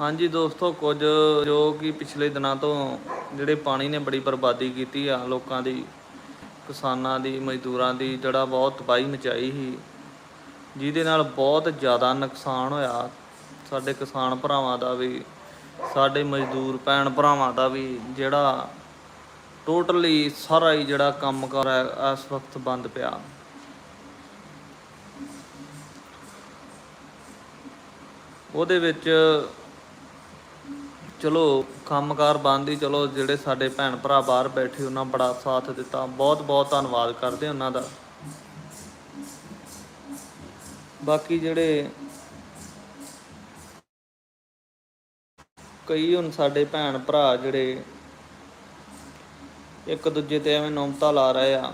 ਹਾਂਜੀ ਦੋਸਤੋ, ਕੁਝ ਜੋ ਕਿ ਪਿਛਲੇ ਦਿਨਾਂ ਤੋਂ ਜਿਹੜੇ ਪਾਣੀ ਨੇ ਬੜੀ ਬਰਬਾਦੀ ਕੀਤੀ ਆ, ਲੋਕਾਂ ਦੀ, ਕਿਸਾਨਾਂ ਦੀ, ਮਜ਼ਦੂਰਾਂ ਦੀ ਜਿਹੜਾ ਬਹੁਤ ਤਬਾਹੀ ਮਚਾਈ ਸੀ। ਜਿਹਦੇ ਨਾਲ ਬਹੁਤ ਜ਼ਿਆਦਾ ਨੁਕਸਾਨ ਹੋਇਆ। ਸਾਡੇ ਕਿਸਾਨ ਭਰਾਵਾਂ ਦਾ ਵੀ, ਸਾਡੇ ਮਜ਼ਦੂਰ ਭੈਣ ਭਰਾਵਾਂ ਦਾ ਵੀ, ਜਿਹੜਾ ਟੋਟਲੀ ਸਾਰਾ ਹੀ ਜਿਹੜਾ ਕੰਮਕਾਰ ਹੈ ਇਸ ਵਕਤ ਬੰਦ ਪਿਆ। ਉਹਦੇ ਵਿੱਚ ਚਲੋ, ਕੰਮਕਾਰ ਬੰਦ ਹੀ, ਚਲੋ, ਜਿਹੜੇ ਸਾਡੇ ਭੈਣ ਭਰਾ ਬਾਹਰ ਬੈਠੇ, ਉਹਨਾਂ ਬੜਾ ਸਾਥ ਦਿੱਤਾ। ਬਹੁਤ ਬਹੁਤ ਧੰਨਵਾਦ ਕਰਦੇ ਉਹਨਾਂ ਦਾ। ਬਾਕੀ ਜਿਹੜੇ ਕਈ ਹੁਣ ਸਾਡੇ ਭੈਣ ਭਰਾ ਜਿਹੜੇ ਇੱਕ ਦੂਜੇ ਤੇ ਐਵੇਂ ਨੌਮਤਾ ਲਾ ਰਹੇ ਆ,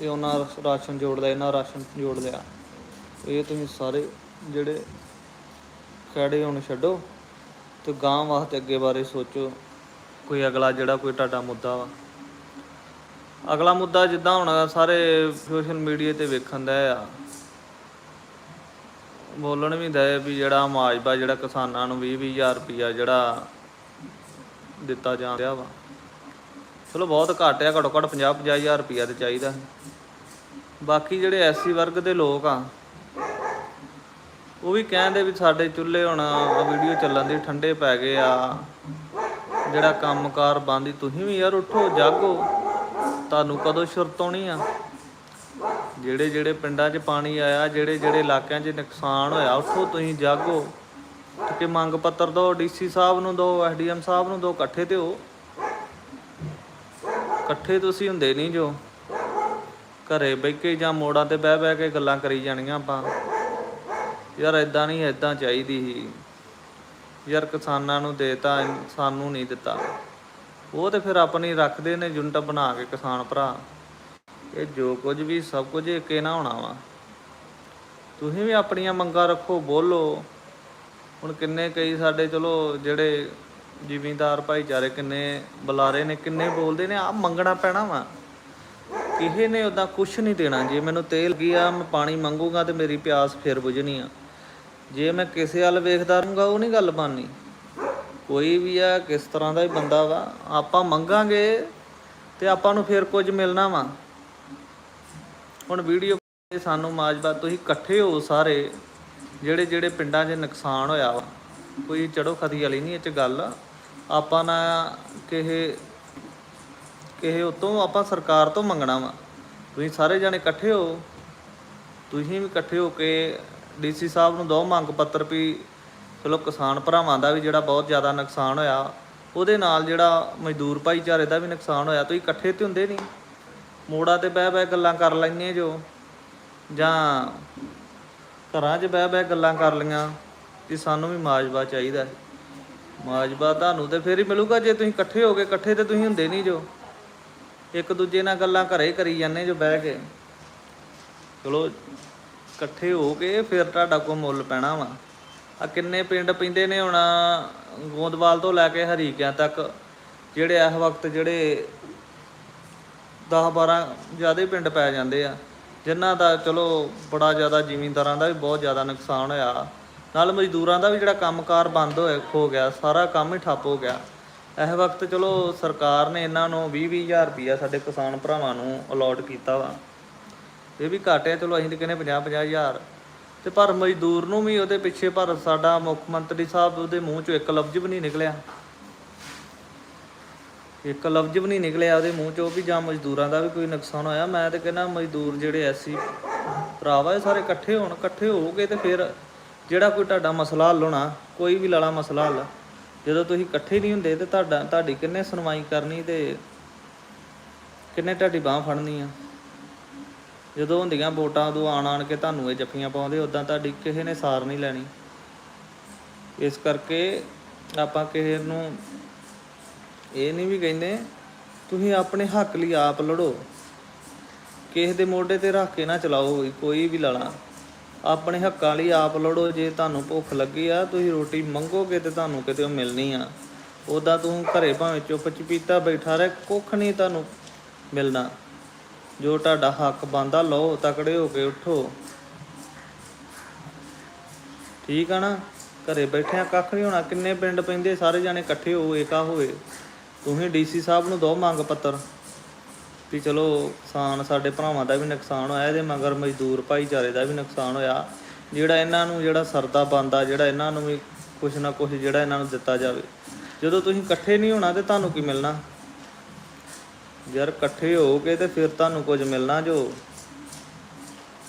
ਇਹ ਉਹਨਾਂ ਰਾਸ਼ਨ ਜੋੜਦਾ, ਇਹਨਾਂ ਰਾਸ਼ਨ ਜੋੜ ਲਿਆ ਇਹ ਤੁਸੀਂ ਸਾਰੇ ਜਿਹੜੇ ਖੜੇ ਹੁਣ, ਛੱਡੋ। ਤੇ ਗਾਂ ਵਾਸਤੇ ਅੱਗੇ ਬਾਰੇ ਸੋਚੋ। ਕੋਈ ਅਗਲਾ ਜਿਹੜਾ ਕੋਈ ਤੁਹਾਡਾ ਮੁੱਦਾ ਵਾ। ਅਗਲਾ ਮੁੱਦਾ ਜਿੱਦਾਂ ਹੁਣ ਸਾਰੇ ਸੋਸ਼ਲ ਮੀਡੀਆ ਤੇ ਵੇਖਣ ਦਾ ਆ। ਬੋਲਣ ਵੀ ਦਏ ਵੀ ਜਿਹੜਾ ਮਾਜਬਾ ਜਿਹੜਾ ਕਿਸਾਨਾਂ ਨੂੰ 20 20000 ਰੁਪਇਆ ਜਿਹੜਾ ਦਿੱਤਾ ਜਾ ਰਿਹਾ ਵਾ। ਚਲੋ ਬਹੁਤ ਘੱਟ ਆ, ਘੱਟੋ ਘੱਟ 50 50000 ਰੁਪਇਆ ਤੇ ਚਾਹੀਦਾ। ਬਾਕੀ ਜਿਹੜੇ ਐਸੀ ਵਰਗ ਦੇ ਲੋਕ ਆ ਉਹ ਵੀ ਕਹਿੰਦੇ ਵੀ ਸਾਡੇ ਚੁੱਲ੍ਹੇ ਹੁਣ ਵੀਡੀਓ ਚੱਲਣ ਦੀ ਠੰਡੇ ਪੈ ਗਏ ਆ। ਜਿਹੜਾ ਕੰਮਕਾਰ ਬੰਦ ਹੀ ਤੁਸੀਂ ਵੀ ਯਾਰ ਉੱਠੋ, ਜਾਗੋ। ਤੁਹਾਨੂੰ ਕਦੋਂ ਸੁਰਤ ਆਉਣੀ ਆ? ਜਿਹੜੇ ਜਿਹੜੇ ਪਿੰਡਾਂ 'ਚ ਪਾਣੀ ਆਇਆ, ਜਿਹੜੇ ਜਿਹੜੇ ਇਲਾਕਿਆਂ 'ਚ ਨੁਕਸਾਨ ਹੋਇਆ, ਉੱਠੋ ਤੁਸੀਂ, ਜਾਗੋ। ਕਿ ਮੰਗ ਪੱਤਰ ਦਿਓ ਡੀਸੀ ਸਾਹਿਬ ਨੂੰ ਦਿਓ ਐਸਡੀਐਮ ਸਾਹਿਬ ਨੂੰ ਦੋ, ਇਕੱਠੇ ਤੇ ਹੋ। ਇਕੱਠੇ ਤੁਸੀਂ ਹੁੰਦੇ ਨਹੀਂ ਜੋ। ਘਰੇ ਬਹਿ ਕੇ ਜਾਂ ਮੋੜਾਂ ਤੇ ਬਹਿ ਬਹਿ ਕੇ ਗੱਲਾਂ ਕਰੀ ਜਾਣੀਆਂ ਆਪਾਂ। ਯਾਰ ਇਦਾਂ ਨਹੀਂ ਇਦਾਂ ਚਾਹੀਦੀ ਸੀ। ਯਾਰ ਕਿਸਾਨਾਂ ਨੂੰ ਦੇਤਾ, ਸਾਨੂੰ ਨਹੀਂ ਦਿੱਤਾ। ਉਹ ਤੇ ਫਿਰ ਆਪਣੀ ਰੱਖਦੇ ਨੇ, ਯੂਨਿਟ ਬਣਾ ਕੇ ਕਿਸਾਨ ਭਰਾ। ਇਹ ਜੋ ਕੁਝ ਵੀ, ਸਭ ਕੁਝ ਇੱਕੇ ਨਾ ਹੋਣਾ ਵਾ। ਤੁਸੀਂ ਵੀ ਆਪਣੀਆਂ ਮੰਗਾਂ ਰੱਖੋ, ਬੋਲੋ। ਹੁਣ ਕਿੰਨੇ ਕਈ ਸਾਡੇ, ਚਲੋ, ਜਿਹੜੇ ਜ਼ਿਮੀਂਦਾਰ ਭਾਈਚਾਰੇ ਕਿੰਨੇ ਬੁਲਾਰੇ ਨੇ, ਕਿੰਨੇ ਬੋਲਦੇ ਨੇ ਆ ਮੰਗਣਾ ਪੈਣਾ ਵਾ। ਕਿਸੇ ਨੇ ਉਦਾਂ ਕੁਛ ਨਹੀਂ ਦੇਣਾ। ਜੇ ਮੈਨੂੰ ਤੇਲ ਗਿਆ ਮੈਂ ਪਾਣੀ ਮੰਗੂਗਾ ਤੇ ਮੇਰੀ ਪਿਆਸ ਫਿਰ ਬੁਝਣੀ ਆ। ਜੇ ਮੈਂ ਕਿਸੇ ਵੱਲ ਵੇਖਦਾ ਰਹੂੰਗਾ, ਉਹ ਨਹੀਂ ਗੱਲ ਬਣਨੀ ਕੋਈ ਵੀ ਆ, ਕਿਸ ਤਰ੍ਹਾਂ ਦਾ ਵੀ ਬੰਦਾ ਵਾ। ਆਪਾਂ ਮੰਗਾਂਗੇ ਤੇ ਆਪਾਂ ਨੂੰ ਫਿਰ ਕੁਝ ਮਿਲਣਾ ਵਾ। ਹੁਣ ਵੀਡੀਓ ਸਾਨੂੰ ਮਾਜਬਾ ਤੁਸੀਂ ਇਕੱਠੇ ਹੋ ਸਾਰੇ, ਜਿਹੜੇ ਜਿਹੜੇ ਪਿੰਡਾਂ 'ਚ ਨੁਕਸਾਨ ਹੋਇਆ ਵਾ। ਕੋਈ ਚੜੋ ਖਦੀ ਵਾਲੀ ਨਹੀਂ ਇਹ 'ਚ ਗੱਲ। ਆਪਾਂ ਨਾ ਕਿਸੇ ਕਿਸੇ ਉਤੋਂ ਆਪਾਂ ਸਰਕਾਰ ਤੋਂ ਮੰਗਣਾ ਵਾ। ਤੁਸੀਂ ਸਾਰੇ ਜਣੇ ਇਕੱਠੇ ਹੋ। ਤੁਸੀਂ ਵੀ ਇਕੱਠੇ ਹੋ ਕੇ ਡੀਸੀ ਸਾਹਿਬ ਨੂੰ ਦੋ ਮੰਗ ਪੱਤਰ ਵੀ ਚਲੋ ਕਿਸਾਨ ਭਰਾਵਾਂ ਦਾ ਵੀ ਜਿਹੜਾ ਬਹੁਤ ਜ਼ਿਆਦਾ ਨੁਕਸਾਨ ਹੋਇਆ, ਉਹਦੇ ਨਾਲ ਜਿਹੜਾ ਮਜ਼ਦੂਰ ਭਾਈਚਾਰੇ ਦਾ ਵੀ ਨੁਕਸਾਨ ਹੋਇਆ, ਤੁਸੀਂ ਇਕੱਠੇ ਤੇ ਹੁੰਦੇ ਨਹੀਂ। ਮੋੜਾਂ ਤੇ ਬਹਿ ਬਹਿ ਗੱਲਾਂ ਕਰ ਲੈਂਦੇ ਜੋ, ਜਾਂ ਘਰਾਂ 'ਚ ਬਹਿ ਬਹਿ ਗੱਲਾਂ ਕਰ ਲਈਆਂ ਕਿ ਸਾਨੂੰ ਵੀ ਮਾਜਬਾ ਚਾਹੀਦਾ ਹੈ। ਮਾਜਬਾ ਤੁਹਾਨੂੰ ਤੇ ਫੇਰ ਹੀ ਮਿਲੂਗਾ, ਜੇ ਤੁਸੀਂ ਇਕੱਠੇ ਹੋਗੇ ਇਕੱਠੇ ਤੇ ਤੁਸੀਂ ਹੁੰਦੇ ਨਹੀਂ ਜੋ। ਇੱਕ ਦੂਜੇ ਨਾਲ ਗੱਲਾਂ ਘਰੇ ਕਰੀ ਜਾਂਦੇ ਜੋ ਬਹਿ ਕੇ। ਚਲੋ ਇਕੱਠੇ ਹੋ ਕੇ ਫਿਰ ਤੁਹਾਡਾ ਕੋ ਮੁੱਲ ਪੈਣਾ ਵਾ। ਆ ਕਿੰਨੇ ਪਿੰਡ ਪੈਂਦੇ ਨੇ ਹੁਣ? ਗੋਂਦਵਾਲ ਤੋਂ ਲੈ ਕੇ ਹਰੀਕਿਆਂ ਤੱਕ ਜਿਹੜੇ ਇਸ ਵਕਤ ਜਿਹੜੇ 10 12 ਜ਼ਿਆਦੇ ਪਿੰਡ ਪੈ ਜਾਂਦੇ ਆ, ਜਿਨ੍ਹਾਂ ਦਾ ਚਲੋ ਬੜਾ ਜ਼ਿਆਦਾ ਜ਼ਿਮੀਂਦਾਰਾਂ ਦਾ ਵੀ ਬਹੁਤ ਜ਼ਿਆਦਾ ਨੁਕਸਾਨ ਹੋਇਆ। ਨਾਲ ਮਜ਼ਦੂਰਾਂ ਦਾ ਵੀ ਜਿਹੜਾ ਕੰਮਕਾਰ ਬੰਦ ਹੋਇਆ ਹੋ ਗਿਆ, ਸਾਰਾ ਕੰਮ ਹੀ ਠੱਪ ਹੋ ਗਿਆ। ਇਸ ਵਕਤ ਚਲੋ ਸਰਕਾਰ ਨੇ ਇਹਨਾਂ ਨੂੰ 20 20000 ਰੁਪਇਆ ਸਾਡੇ ਕਿਸਾਨ ਭਰਾਵਾਂ ਨੂੰ ਅਲਾਟ ਕੀਤਾ ਵਾ। ਇਹ ਵੀ ਘੱਟ ਹੈ, ਚਲੋ ਅਸੀਂ ਤੇ ਕਹਿੰਦੇ 50 50000 ਤੇ ਪਰ ਮਜ਼ਦੂਰ ਨੂੰ ਵੀ ਉਹਦੇ ਪਿੱਛੇ ਪਰ ਸਾਡਾ ਮੁੱਖ ਮੰਤਰੀ ਸਾਹਿਬ ਉਹਦੇ ਮੂੰਹ ਚੋਂ ਇੱਕ ਲਫ਼ਜ਼ ਵੀ ਨਹੀਂ ਨਿਕਲਿਆ। ਇੱਕ ਲਫ਼ਜ਼ ਵੀ ਨਹੀਂ ਨਿਕਲਿਆ ਉਹਦੇ ਮੂੰਹ ਚੋਂ ਵੀ ਜਾਂ ਮਜ਼ਦੂਰਾਂ ਦਾ ਵੀ ਕੋਈ ਨੁਕਸਾਨ ਹੋਇਆ। ਮੈਂ ਤੇ ਕਹਿੰਦਾ ਮਜ਼ਦੂਰ ਜਿਹੜੇ ਐਸੀ ਭਰਾਵਾ ਇਹ ਸਾਰੇ ਇਕੱਠੇ ਹੋਣ, ਇਕੱਠੇ ਹੋਗੇ ਤੇ ਫਿਰ ਜਿਹੜਾ ਕੋਈ ਤੁਹਾਡਾ ਮਸਲਾ ਹੱਲ ਹੋਣਾ, ਕੋਈ ਵੀ ਲਾਲਾ ਮਸਲਾ ਹੱਲ, ਜਦੋਂ ਤੁਸੀਂ ਇਕੱਠੇ ਨਹੀਂ ਹੁੰਦੇ ਤੇ ਤੁਹਾਡਾ, ਤੁਹਾਡੀ ਕਿੰਨੇ ਸੁਣਵਾਈ ਕਰਨੀ ਤੇ ਕਿੰਨੇ ਤੁਹਾਡੀ ਬਾਹ ਫੜਨੀ ਆ। ਜਦੋਂ ਹੁੰਦੀਆਂ ਵੋਟਾਂ, ਉਦੋਂ ਆਣ ਆਣ ਕੇ ਤੁਹਾਨੂੰ ਇਹ ਜੱਫੀਆਂ ਪਾਉਂਦੇ ਉਦਾਂ ਤੁਹਾਡੀ ਕਿਸੇ ਨੇ ਸਾਰ ਨਹੀਂ ਲੈਣੀ। ਇਸ ਕਰਕੇ ਆਪਾਂ ਕਿਸੇ ਨੂੰ ਇਹ ਨਹੀਂ ਵੀ ਕਹਿੰਦੇ, ਤੁਸੀਂ ਆਪਣੇ ਹੱਕ ਲਈ ਆਪ ਲੜੋ। ਕਿਸੇ ਦੇ ਮੋਢੇ ਤੇ ਰੱਖ ਕੇ ਨਾ ਚਲਾਓ ਕੋਈ ਵੀ ਲੜਾ। ਆਪਣੇ ਹੱਕਾਂ ਲਈ ਆਪ ਲੜੋ, ਜੇ ਤੁਹਾਨੂੰ ਭੁੱਖ ਲੱਗੀ ਆ, ਤੁਸੀਂ ਰੋਟੀ ਮੰਗੋਗੇ ਤੇ ਤੁਹਾਨੂੰ ਕਿਤੇ ਉਹ ਮਿਲਣੀ ਆ। ਉਦਾਂ ਤੂੰ ਘਰੇ ਭਾਵੇਂ ਚੁੱਪ ਚਪੀਤਾ ਬੈਠਾ ਰਹਿ, ਕੁੱਖ ਨਹੀਂ ਤੁਹਾਨੂੰ ਮਿਲਣਾ। ਜੋ ਤੁਹਾਡਾ ਹੱਕ ਬੰਦਾ ਲਓ, ਤਕੜੇ ਹੋ ਕੇ ਉਠੋ। ਠੀਕ ਆ ਨਾ? ਘਰੇ ਬੈਠਿਆਂ ਕੱਖ ਨਹੀਂ ਹੋਣਾ। ਕਿੰਨੇ ਪਿੰਡ ਪੈਂਦੇ, ਸਾਰੇ ਜਾਣੇ ਇਕੱਠੇ ਹੋ, ਏਕਾ ਹੋਏ ਤੁਸੀਂ ਡੀਸੀ ਸਾਹਿਬ ਨੂੰ ਦੋ ਮੰਗ ਪੱਤਰ ਵੀ ਚਲੋ ਕਿਸਾਨ ਸਾਡੇ ਭਰਾਵਾਂ ਦਾ ਵੀ ਨੁਕਸਾਨ ਹੋਇਆ, ਇਹਦੇ ਮਗਰ ਮਜ਼ਦੂਰ ਭਾਈਚਾਰੇ ਦਾ ਵੀ ਨੁਕਸਾਨ ਹੋਇਆ। ਜਿਹੜਾ ਇਹਨਾਂ ਨੂੰ, ਜਿਹੜਾ ਸਰਦਾ ਬੰਦਾ, ਜਿਹੜਾ ਇਹਨਾਂ ਨੂੰ ਵੀ ਕੁਛ ਨਾ ਕੁਛ ਜਿਹੜਾ ਇਹਨਾਂ ਨੂੰ ਦਿੱਤਾ ਜਾਵੇ। ਜਦੋਂ ਤੁਸੀਂ ਇਕੱਠੇ ਨਹੀਂ ਹੋਣਾ, ਤੇ ਤੁਹਾਨੂੰ ਕੀ ਮਿਲਣਾ? ਯਾਰ ਇਕੱਠੇ ਹੋ ਕੇ ਤੇ ਫਿਰ ਤੁਹਾਨੂੰ ਕੁਝ ਮਿਲਣਾ ਜੋ।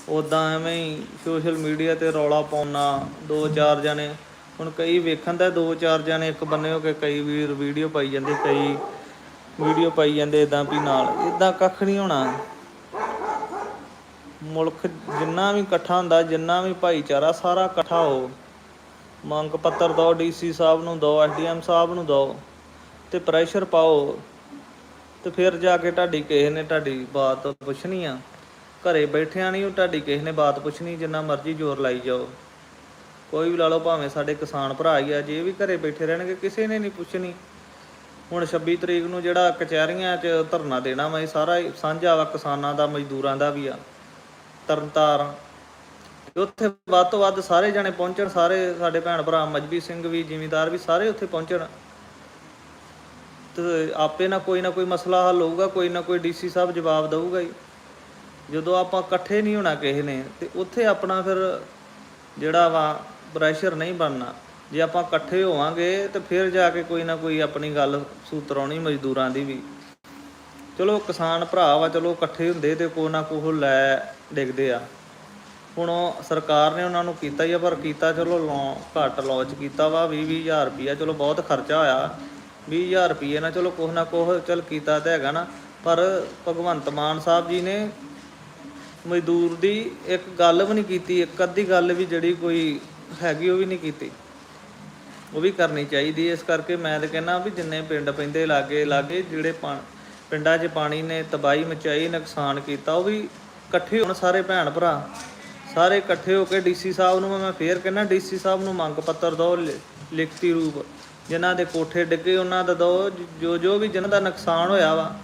ਉਦਾਂ ਐਵੇਂ ਹੀ ਸੋਸ਼ਲ ਮੀਡੀਆ ਤੇ ਰੌਲਾ ਪਾਉਣਾ, ਦੋ ਚਾਰ ਜਣੇ। ਹੁਣ ਕਈ ਵੇਖਣ ਦਾ ਦੋ ਚਾਰ ਜਣੇ, ਇੱਕ ਬੰਨੇ ਹੋ ਕੇ ਕਈ ਵੀਰ ਵੀਡੀਓ ਪਾਈ ਜਾਂਦੇ, ਕਈ ਵੀਡੀਓ ਪਾਈ ਜਾਂਦੇ ਇਦਾਂ ਵੀ ਨਾਲ। ਇਦਾਂ ਕੱਖ ਨਹੀਂ ਹੋਣਾ। ਮੁਲਕ ਜਿੰਨਾ ਵੀ ਇਕੱਠਾ ਹੁੰਦਾ, ਜਿੰਨਾ ਵੀ ਭਾਈਚਾਰਾ ਸਾਰਾ ਇਕੱਠਾ ਹੋ। ਮੰਗ ਪੱਤਰ ਦਿਓ ਡੀਸੀ ਸਾਹਿਬ ਨੂੰ ਦਿਓ ਐਸਡੀਐਮ ਸਾਹਿਬ ਨੂੰ ਦਿਓ। ਤੇ ਪ੍ਰੈਸ਼ਰ ਪਾਓ। ਤੇ ਫਿਰ ਜਾ ਕੇ ਤੁਹਾਡੀ ਕਿਸੇ ਨੇ ਤੁਹਾਡੀ ਬਾਤ ਪੁੱਛਣੀ ਆ। ਘਰੇ ਬੈਠਿਆਂ ਨਹੀਂ ਤੁਹਾਡੀ ਕਿਸੇ ਨੇ ਬਾਤ ਪੁੱਛਣੀ, ਜਿੰਨਾ ਮਰਜ਼ੀ ਜ਼ੋਰ ਲਾਈ ਜਾਓ। ਕੋਈ ਵੀ ਲਾ ਲਓ, ਭਾਵੇਂ ਸਾਡੇ ਕਿਸਾਨ ਭਰਾ ਹੀ ਆ, ਜੇ ਵੀ ਘਰੇ ਬੈਠੇ ਰਹਿਣਗੇ, ਕਿਸੇ ਨੇ ਨਹੀਂ ਪੁੱਛਣੀ। ਹੁਣ 26 ਤਰੀਕ ਨੂੰ ਜਿਹੜਾ ਕਚਹਿਰੀਆਂ 'ਚ ਧਰਨਾ ਦੇਣਾ ਵਾ ਸਾਰਾ ਹੀ ਸਾਂਝਾ ਵਾ, ਕਿਸਾਨਾਂ ਦਾ, ਮਜ਼ਦੂਰਾਂ ਦਾ ਵੀ ਆ ਤਰਨਤਾਰ ਉੱਥੇ ਵੱਧ ਤੋਂ ਵੱਧ ਸਾਰੇ ਜਾਣੇ ਪਹੁੰਚਣ, ਸਾਰੇ ਸਾਡੇ ਭੈਣ ਭਰਾ ਮਜਬੀ ਸਿੰਘ ਵੀ, ਜਿਮੀਦਾਰ ਵੀ ਸਾਰੇ ਉੱਥੇ ਪਹੁੰਚਣ। ਆਪੇ ਨਾ ਕੋਈ ਨਾ ਕੋਈ ਮਸਲਾ ਹੱਲ ਹੋਊਗਾ, ਕੋਈ ਨਾ ਕੋਈ ਡੀਸੀ ਸਾਹਿਬ ਜਵਾਬ ਦੇਊਗਾ ਹੀ। ਜਦੋਂ ਆਪਾਂ ਇਕੱਠੇ ਨਹੀਂ ਹੋਣਾ ਕਿਸੇ ਨੇ, ਤੇ ਉੱਥੇ ਆਪਣਾ ਫਿਰ ਜਿਹੜਾ ਵਾ ਪ੍ਰੈਸ਼ਰ ਨਹੀਂ ਬਣਨਾ। ਜੇ ਆਪਾਂ ਇਕੱਠੇ ਹੋਵਾਂਗੇ, ਤੇ ਫਿਰ ਜਾ ਕੇ ਕੋਈ ਨਾ ਕੋਈ ਆਪਣੀ ਗੱਲ ਸੂਤਰਾਉਣੀ ਮਜ਼ਦੂਰਾਂ ਦੀ ਵੀ। ਚਲੋ ਕਿਸਾਨ ਭਰਾ ਵਾ, ਚਲੋ ਇਕੱਠੇ ਹੁੰਦੇ ਤੇ ਕੋ ਨਾ ਕੋ ਲੈ ਡਿੱਗਦੇ ਆ। ਹੁਣ ਸਰਕਾਰ ਨੇ ਉਹਨਾਂ ਨੂੰ ਕੀਤਾ ਹੀ ਆ, ਪਰ ਕੀਤਾ ਚਲੋ ਲੌ ਘੱਟ ਲੌਂਚ ਕੀਤਾ ਵਾ 20 20000 ਰੁਪਈਆ ਚਲੋ ਬਹੁਤ ਖਰਚਾ ਹੋਇਆ। 20000 ਰੁਪਈਏ ਨਾਲ ਚਲੋ ਕੁਛ ਨਾ ਕੁਛ ਚਲ ਕੀਤਾ ਤਾਂ ਹੈਗਾ ਨਾ, ਪਰ ਭਗਵੰਤ ਮਾਨ ਸਾਹਿਬ ਜੀ ਨੇ ਮਜ਼ਦੂਰ ਦੀ ਇੱਕ ਗੱਲ ਵੀ ਨਹੀਂ ਕੀਤੀ, ਇੱਕ ਅੱਧੀ ਗੱਲ ਵੀ ਜਿਹੜੀ ਕੋਈ ਹੈਗੀ ਉਹ ਵੀ ਨਹੀਂ ਕੀਤੀ। ਉਹ ਵੀ ਕਰਨੀ ਚਾਹੀਦੀ ਇਸ ਕਰਕੇ ਮੈਂ ਤਾਂ ਕਹਿੰਦਾ ਵੀ ਜਿੰਨੇ ਪਿੰਡ ਪੈਂਦੇ ਲਾਗੇ ਲਾਗੇ ਜਿਹੜੇ ਪਾ- ਪਿੰਡਾਂ 'ਚ ਪਾਣੀ ਨੇ, ਤਬਾਹੀ ਮਚਾਈ, ਨੁਕਸਾਨ ਕੀਤਾ, ਉਹ ਵੀ ਇਕੱਠੇ ਹੋਣ ਸਾਰੇ ਭੈਣ ਭਰਾ। ਸਾਰੇ ਇਕੱਠੇ ਹੋ ਕੇ ਡੀਸੀ ਸਾਹਿਬ ਨੂੰ ਮੈਂ ਫੇਰ ਕਹਿੰਦਾ ਡੀਸੀ ਸਾਹਿਬ ਨੂੰ ਮੰਗ ਪੱਤਰ ਦਿਓ, ਲਿ- ਲਿਖਤੀ ਰੂਪ। ਜਿਨ੍ਹਾਂ ਦੇ ਕੋਠੇ ਡਿੱਗੇ, ਉਹਨਾਂ ਦਾ ਦਿਓ ਜੋ ਜੋ ਵੀ ਜਿਨ੍ਹਾਂ ਦਾ ਨੁਕਸਾਨ ਹੋਇਆ ਵਾ,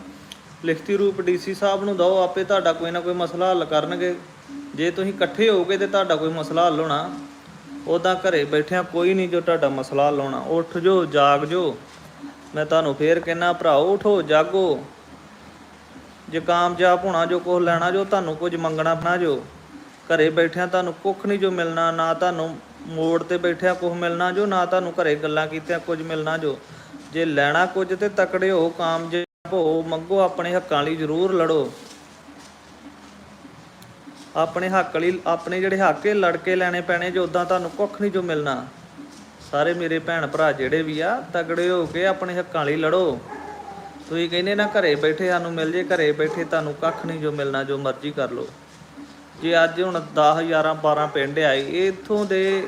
ਲਿਖਤੀ ਰੂਪ ਡੀਸੀ ਸਾਹਿਬ ਨੂੰ ਦਿਓ ਆਪੇ ਤੁਹਾਡਾ ਕੋਈ ਨਾ ਕੋਈ ਮਸਲਾ ਹੱਲ ਕਰਨਗੇ। ਜੇ ਤੁਸੀਂ ਇਕੱਠੇ ਹੋਗੇ ਤੇ ਤੁਹਾਡਾ ਕੋਈ ਮਸਲਾ ਹੱਲ ਹੋਣਾ। ਉਦਾਂ ਘਰੇ ਬੈਠਿਆਂ ਕੋਈ ਨਹੀਂ ਜੋ ਤੁਹਾਡਾ ਮਸਲਾ ਹੱਲ ਹੋਣਾ। ਉੱਠ ਜੋ, ਜਾਗ ਜੋ। ਮੈਂ ਤੁਹਾਨੂੰ ਫੇਰ ਕਹਿਣਾ ਭਰਾਓ, ਉਠੋ, ਜਾਗੋ। ਜੇ ਕਾਮਯਾਬ ਹੋਣਾ, ਜੋ ਕੁਝ ਲੈਣਾ ਜੋ, ਤੁਹਾਨੂੰ ਕੁਝ ਮੰਗਣਾ ਪੈਣਾ ਜੋ। ਘਰੇ ਬੈਠਿਆਂ ਤੁਹਾਨੂੰ ਕੁੱਖ ਨਹੀਂ ਜੋ ਮਿਲਣਾ, ਨਾ ਤੁਹਾਨੂੰ ਮੋੜ ਤੇ ਬੈਠਿਆਂ ਕੁਝ ਮਿਲਣਾ ਜੋ, ਨਾ ਤੁਹਾਨੂੰ ਘਰੇ ਗੱਲਾਂ ਕੀਤੀਆਂ, ਕੁਝ ਮਿਲਣਾ ਜੋ। ਜੇ ਲੈਣਾ ਕੁਝ ਤੇ ਤਕੜੇ ਹੋ, ਕਾਮਯਾਬ ਹੋ, ਮੰਗੋ ਆਪਣੇ ਹੱਕਾਂ ਲਈ ਜ਼ਰੂਰ ਲੜੋ। ਆਪਣੇ ਹੱਕ ਲਈ, ਆਪਣੇ ਜਿਹੜੇ ਹੱਕ ਇਹ ਲੜ ਕੇ ਲੈਣੇ ਪੈਣੇ, ਜੋ ਉਦਾਂ ਤੁਹਾਨੂੰ ਕੁੱਖ ਨਹੀਂ ਜੋ ਮਿਲਣਾ। ਸਾਰੇ ਮੇਰੇ ਭੈਣ ਭਰਾ ਜਿਹੜੇ ਵੀ ਆ ਤਗੜੇ ਹੋ ਕੇ ਆਪਣੇ ਹੱਕਾਂ ਲਈ ਲੜੋ। ਤੁਸੀਂ ਕਹਿੰਦੇ ਨਾ, ਘਰੇ ਬੈਠੇ ਸਾਨੂੰ ਮਿਲ ਜੇ, ਘਰੇ ਬੈਠੇ ਤੁਹਾਨੂੰ ਕੱਖ ਨਹੀਂ ਜੋ ਮਿਲਣਾ, ਜੋ ਮਰਜ਼ੀ ਕਰ ਲਓ। ਜੇ ਅੱਜ ਹੁਣ 10 11 12 ਪਿੰਡ ਆਏ ਇਹ ਇੱਥੋਂ ਦੇ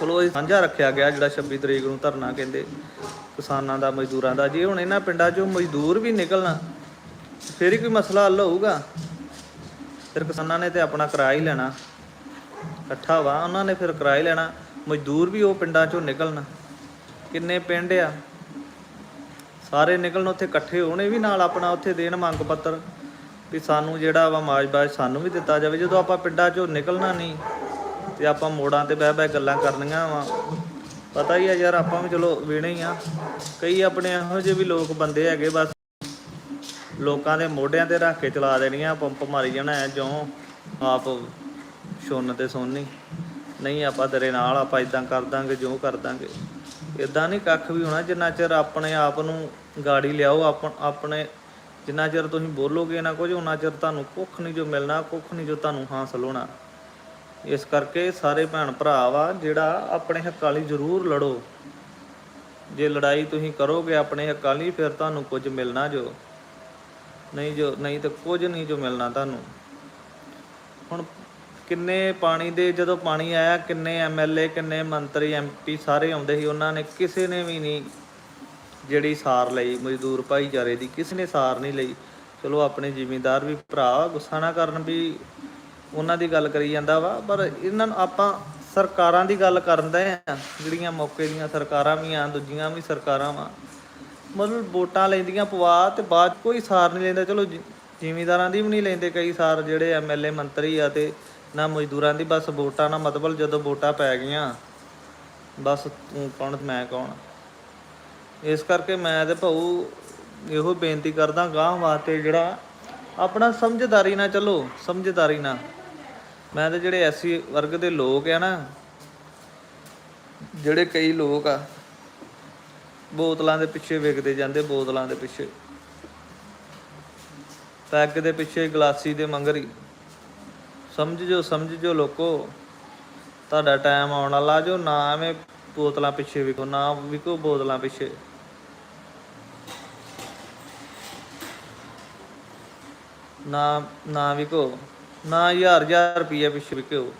ਚਲੋ ਇਹ ਸਾਂਝਾ ਰੱਖਿਆ ਗਿਆ ਜਿਹੜਾ 26 ਤਰੀਕ ਨੂੰ ਧਰਨਾ ਕਹਿੰਦੇ ਕਿਸਾਨਾਂ ਦਾ, ਮਜ਼ਦੂਰਾਂ ਦਾ। ਜੇ ਹੁਣ ਇਹਨਾਂ ਪਿੰਡਾਂ 'ਚੋਂ ਮਜ਼ਦੂਰ ਵੀ ਨਿਕਲਣਾ, ਫਿਰ ਹੀ ਕੋਈ ਮਸਲਾ ਹੱਲ ਹੋਊਗਾ। ਫਿਰ ਕਿਸਾਨਾਂ ਨੇ ਤੇ ਆਪਣਾ ਕਿਰਾਇਆ ਹੀ ਲੈਣਾ। ਇਕੱਠਾ ਵਾ, ਉਹਨਾਂ ਨੇ ਫਿਰ ਕਿਰਾਇਆ ਹੀ ਲੈਣਾ। ਮਜ਼ਦੂਰ ਵੀ ਉਹ ਪਿੰਡਾਂ 'ਚੋਂ ਨਿਕਲਣਾ। ਕਿੰਨੇ ਪਿੰਡ ਆ? ਸਾਰੇ ਨਿਕਲਣ ਉੱਥੇ ਇਕੱਠੇ ਹੋਣੇ ਵੀ ਨਾਲ ਆਪਣਾ ਉੱਥੇ ਦੇਣ ਮੰਗ ਪੱਤਰ। ਵੀ ਸਾਨੂੰ ਜਿਹੜਾ ਵਾ ਮਾਜਬਾਜ ਸਾਨੂੰ ਵੀ ਦਿੱਤਾ ਜਾਵੇ। ਜਦੋਂ ਆਪਾਂ ਪਿੰਡਾਂ 'ਚੋਂ ਨਿਕਲਣਾ ਨਹੀਂ ਤੇ ਆਪਾਂ ਮੋੜਾਂ ਤੇ ਬਹਿ ਬਹਿ ਗੱਲਾਂ ਕਰਨੀਆਂ ਵਾ, ਪਤਾ ਹੀ ਆ ਯਾਰ ਆਪਾਂ ਵੀ ਚਲੋ ਵੇਣੇ ਹੀ ਆ। ਕਈ ਆਪਣੇ ਇਹੋ ਜਿਹੇ ਵੀ ਲੋਕ ਬੰਦੇ ਹੈਗੇ ਬਸ, ਲੋਕਾਂ ਦੇ ਮੋਢਿਆਂ ਤੇ ਰੱਖ ਕੇ ਚਲਾ ਦੇਣੀਆਂ, ਪੰਪ ਮਾਰੀ ਜਾਣਾ ਐ ਜਿਉਂ ਆਪ ਸੁੰਨ ਤੇ ਸੋਨੀ ਨਹੀਂ ਆਪਾਂ ਤੇਰੇ ਨਾਲ, ਆਪਾਂ ਇਦਾਂ ਕਰ ਦਾਂਗੇ ਜੋ ਕਰ ਦਾਂਗੇ। ਇਦਾਂ ਨਹੀਂ ਕੱਖ ਵੀ ਹੋਣਾ, ਜਿੰਨਾ ਚਿਰ ਆਪਣੇ ਆਪ ਨੂੰ ਗਾੜੀ ਲਿਆਓ ਆਪ- ਆਪਣੇ ਜਿੰਨਾ ਚਿਰ ਤੁਸੀਂ ਬੋਲੋਗੇ ਨਾ ਕੁਝ ਉਹਨਾਂ ਚਿਰ ਤੁਹਾਨੂੰ ਕੁੱਖ ਨਹੀਂ ਜੋ ਮਿਲਣਾ, ਕੁੱਖ ਨਹੀਂ ਜੋ ਤੁਹਾਨੂੰ ਹਾਸਲ ਹੋਣਾ। ਇਸ ਕਰਕੇ ਸਾਰੇ ਭੈਣ ਭਰਾ ਵਾ, ਜਿਹੜਾ ਆਪਣੇ ਹੱਕਾਂ ਲਈ ਜ਼ਰੂਰ ਲੜੋ। ਜੇ ਲੜਾਈ ਤੁਸੀਂ ਕਰੋਗੇ ਆਪਣੇ ਹੱਕਾਂ ਲਈ, ਫਿਰ ਤੁਹਾਨੂੰ ਕੁਝ ਮਿਲਣਾ ਜੋ। ਨਹੀਂ ਜੋ, ਨਹੀਂ ਤਾਂ ਕੁਝ ਨਹੀਂ ਜੋ ਮਿਲਣਾ ਤੁਹਾਨੂੰ। ਹੁਣ ਕਿੰਨੇ ਪਾਣੀ ਦੇ, ਜਦੋਂ ਪਾਣੀ ਆਇਆ, ਕਿੰਨੇ ਐਮਐਲਏ ਕਿੰਨੇ ਮੰਤਰੀ ਐਮਪੀ ਸਾਰੇ ਆਉਂਦੇ ਸੀ, ਉਹਨਾਂ ਨੇ ਕਿਸੇ ਨੇ ਵੀ ਨਹੀਂ ਜਿਹੜੀ ਸਾਰ ਲਈ, ਮਜ਼ਦੂਰ ਭਾਈਚਾਰੇ ਦੀ, ਕਿਸੇ ਨੇ ਸਾਰ ਨਹੀਂ ਲਈ। ਚਲੋ, ਆਪਣੇ ਜ਼ਿਮੀਂਦਾਰ ਵੀ ਭਰਾ, ਗੁੱਸਾ ਨਾ ਕਰਨ ਵੀ ਉਹਨਾਂ ਦੀ ਗੱਲ ਕਰੀ ਜਾਂਦਾ ਵਾ, ਪਰ ਇਹਨਾਂ ਨੂੰ ਆਪਾਂ ਸਰਕਾਰਾਂ ਦੀ ਗੱਲ ਕਰਨ ਦੇ ਆ। ਜਿਹੜੀਆਂ ਮੌਕੇ ਦੀਆਂ ਸਰਕਾਰਾਂ ਵੀ ਆ, ਦੂਜੀਆਂ ਵੀ ਸਰਕਾਰਾਂ ਵਾ। ਮਤਲਬ ਵੋਟਾਂ ਲੈਂਦੀਆਂ ਪਵਾ ਤੇ ਬਾਅਦ 'ਚ ਕੋਈ ਸਾਰ ਨਹੀਂ ਲੈਂਦਾ। ਚਲੋ, ਜ਼ਿ- ਜ਼ਿਮੀਂਦਾਰਾਂ ਦੀ ਵੀ ਨਹੀਂ ਲੈਂਦੇ ਕਈ ਸਾਰ, ਜਿਹੜੇ ਐਮਐਲਏ ਮੰਤਰੀ ਆ ਤੇ ਨਾ ਮਜ਼ਦੂਰਾਂ ਦੀ, ਬਸ ਵੋਟਾਂ ਨਾ ਮਤਲਬ ਜਦੋਂ ਵੋਟਾਂ ਪੈ ਗਈਆਂ, ਬਸ ਤੂੰ ਕੌਣ, ਮੈਂ ਕੌਣ? ਇਸ ਕਰਕੇ ਮੈਂ ਤੇ ਭਾਊ ਇਹੋ ਬੇਨਤੀ ਕਰਦਾ ਗਾਂ ਵਾਸਤੇ ਜਿਹੜਾ ਆਪਣਾ ਸਮਝਦਾਰੀ ਨਾਲ ਚੱਲੋ, ਸਮਝਦਾਰੀ ਨਾਲ। ਮੈਂ ਤੇ ਜਿਹੜੇ ਐਸੀ ਵਰਗ ਦੇ ਲੋਕ ਆ ਨਾ, ਜਿਹੜੇ ਕਈ ਲੋਕ ਆ, ਬੋਤਲਾਂ ਦੇ ਪਿੱਛੇ ਵਿਕਦੇ ਜਾਂਦੇ, ਬੋਤਲਾਂ ਦੇ ਪਿੱਛੇ। ਪੈਗ ਦੇ ਪਿੱਛੇ, ਗਲਾਸੀ ਦੇ ਮੰਗਰੀ ਸਮਝ ਜੋ ਸਮਝ ਜੋ ਲੋਕੋ, ਤੁਹਾਡਾ ਟਾਈਮ ਆਉਣ ਵਾਲਾ, ਜੋ ਨਾ ਐਵੇਂ ਬੋਤਲਾਂ ਪਿੱਛੇ ਵਿਕੋ ਨਾ ਵਿਕੋ ਬੋਤਲਾਂ ਪਿੱਛੇ। ਨਾ ਨਾ ਵਿਕੋ। ਨਾ ਹਜ਼ਾਰ ਹਜ਼ਾਰ ਰੁਪਏ ਪਿੱਛੇ ਵਿਕੋ।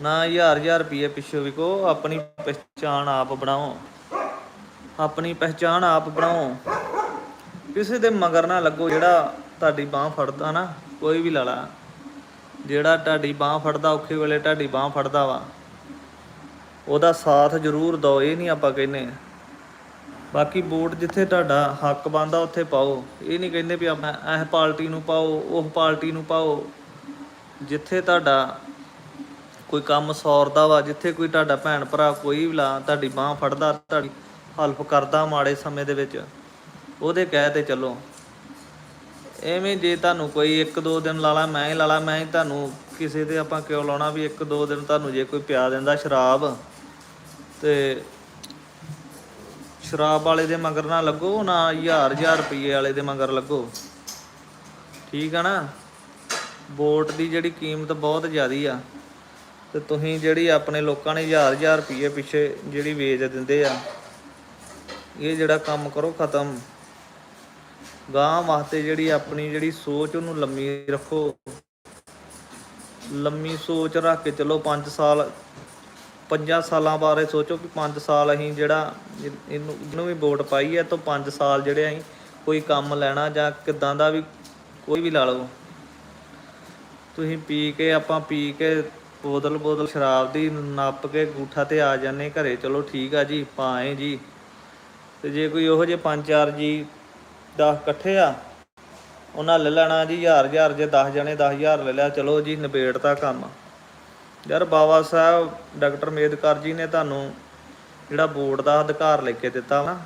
ਨਾ ਹਜ਼ਾਰ ਹਜ਼ਾਰ ਰੁਪਏ ਪਿੱਛੇ ਵਿਕੋ। ਆਪਣੀ ਪਛਾਣ ਆਪ ਬਣਾਓ। ਆਪਣੀ ਪਹਿਚਾਣ ਆਪ ਬਣਾਓ। ਕਿਸੇ ਦੇ ਮਗਰ ਨਾ ਲੱਗੋ। ਜਿਹੜਾ ਤੁਹਾਡੀ ਬਾਹ ਫੜਦਾ ਨਾ, ਕੋਈ ਵੀ ਲਾਲਾ ਜਿਹੜਾ ਤੁਹਾਡੀ ਬਾਹ ਫੜਦਾ, ਔਖੇ ਵੇਲੇ ਤੁਹਾਡੀ ਬਾਹ ਫੜਦਾ ਵਾ। ਉਹਦਾ ਸਾਥ ਜ਼ਰੂਰ ਦਿਓ। ਇਹ ਨਹੀਂ ਆਪਾਂ ਕਹਿੰਨੇ ਬਾਕੀ ਵੋਟ ਜਿੱਥੇ ਤੁਹਾਡਾ ਹੱਕ ਬਣਦਾ ਉੱਥੇ ਪਾਓ। ਇਹ ਨਹੀਂ ਕਹਿੰਦੇ ਵੀ ਆਪਾਂ ਇਹ ਪਾਰਟੀ ਨੂੰ ਪਾਓ, ਉਹ ਪਾਰਟੀ ਨੂੰ ਪਾਓ। ਜਿੱਥੇ ਤੁਹਾਡਾ ਕੋਈ ਕੰਮ ਸੌਰਦਾ ਵਾ, ਜਿੱਥੇ ਕੋਈ ਤੁਹਾਡਾ ਭੈਣ ਭਰਾ ਕੋਈ ਵੀ ਲਾ, ਤੁਹਾਡੀ ਬਾਹ ਫੜਦਾ, ਤੁਹਾਡੀ ਹੈਲਪ ਕਰਦਾ ਮਾੜੇ ਸਮੇਂ ਦੇ ਵਿੱਚ, ਉਹਦੇ ਕਹਿ ਤੇ ਚੱਲੋ। ਐਵੇਂ ਜੇ ਤੁਹਾਨੂੰ ਕੋਈ ਇੱਕ ਦੋ ਦਿਨ ਲਾਲਾ ਮੈਂ ਹੀ ਲਾਲਾ ਮੈਂ ਹੀ ਤੁਹਾਨੂੰ ਕਿਸੇ ਤੇ ਆਪਾਂ ਕਿਉਂ ਲਾਉਣਾ ਵੀ ਇੱਕ ਦੋ ਦਿਨ ਤੁਹਾਨੂੰ ਜੇ ਕੋਈ ਪਿਆ ਦਿੰਦਾ ਸ਼ਰਾਬ, ਤੇ ਸ਼ਰਾਬ ਵਾਲੇ ਦੇ ਮਗਰ ਨਾ ਲੱਗੋ, ਨਾ ਹਜ਼ਾਰ ਹਜ਼ਾਰ ਰੁਪਏ ਵਾਲੇ ਦੇ ਮਗਰ ਲੱਗੋ। ਠੀਕ ਆ ਨਾ? ਵੋਟ ਦੀ ਜਿਹੜੀ ਕੀਮਤ ਬਹੁਤ ਜ਼ਿਆਦੀ ਆ। ਤੇ ਤੁਸੀਂ ਜਿਹੜੀ ਆਪਣੇ ਲੋਕਾਂ ਨੇ ਹਜ਼ਾਰ ਹਜ਼ਾਰ ਰੁਪਏ ਪਿੱਛੇ ਜਿਹੜੀ ਵੇਚ ਦਿੰਦੇ ਆ, ਇਹ ਜਿਹੜਾ ਕੰਮ ਕਰੋ ਖਤਮ। ਗਾਂ ਵਾਸਤੇ ਜਿਹੜੀ ਆਪਣੀ ਜਿਹੜੀ ਸੋਚ ਉਹਨੂੰ ਲੰਮੀ ਰੱਖੋ। ਲੰਮੀ ਸੋਚ ਰੱਖ ਕੇ ਚਲੋ 5 ਸਾਲ ਪੰਜਾਂ ਸਾਲਾਂ ਬਾਰੇ ਸੋਚੋ ਕਿ 5 ਸਾਲ ਅਸੀਂ ਜਿਹੜਾ ਇਹ- ਇਹਨੂੰ ਜਿਹਨੂੰ ਵੀ ਵੋਟ ਪਾਈ ਹੈ ਤੋਂ 5 ਸਾਲ ਜਿਹੜੇ ਅਸੀਂ ਕੋਈ ਕੰਮ ਲੈਣਾ ਜਾਂ ਕਿਦਾਂ ਦਾ ਵੀ ਕੋਈ ਵੀ ਲਾ ਲਓ। ਤੁਸੀਂ ਪੀ ਕੇ ਆਪਾਂ ਪੀ ਕੇ ਬੋਤਲ ਬੋਤਲ ਸ਼ਰਾਬ ਦੀ ਨੱਪ ਕੇ ਗੂਠਾ ਤੇ ਆ ਜਾਂਦੇ ਘਰੇ। ਚਲੋ ਠੀਕ ਆ ਜੀ, ਪਾਏ ਜੀ। ਤੇ ਜੇ ਕੋਈ ਉਹੋ ਜਿਹੇ ਪੰਜ ਚਾਰ ਜੀ 10 ਇਕੱਠੇ ਆ, ਉਹਨਾਂ ਲੈ ਲੈਣਾ ਜੀ ਹਜ਼ਾਰ ਹਜ਼ਾਰ, ਜੇ 10 ਜਣੇ 10000 ਲੈ ਲਿਆ, ਚਲੋ ਜੀ, ਨਿਬੇੜਤਾ ਕੰਮ। ਯਾਰ ਬਾਬਾ ਸਾਹਿਬ, ਡਾਕਟਰ ਮੇਦਕਰ ਜੀ ਨੇ ਤੁਹਾਨੂੰ ਜਿਹੜਾ ਬੋਰਡ ਦਾ ਅਧਿਕਾਰ ਲੈ ਕੇ ਦਿੱਤਾ ਨਾ,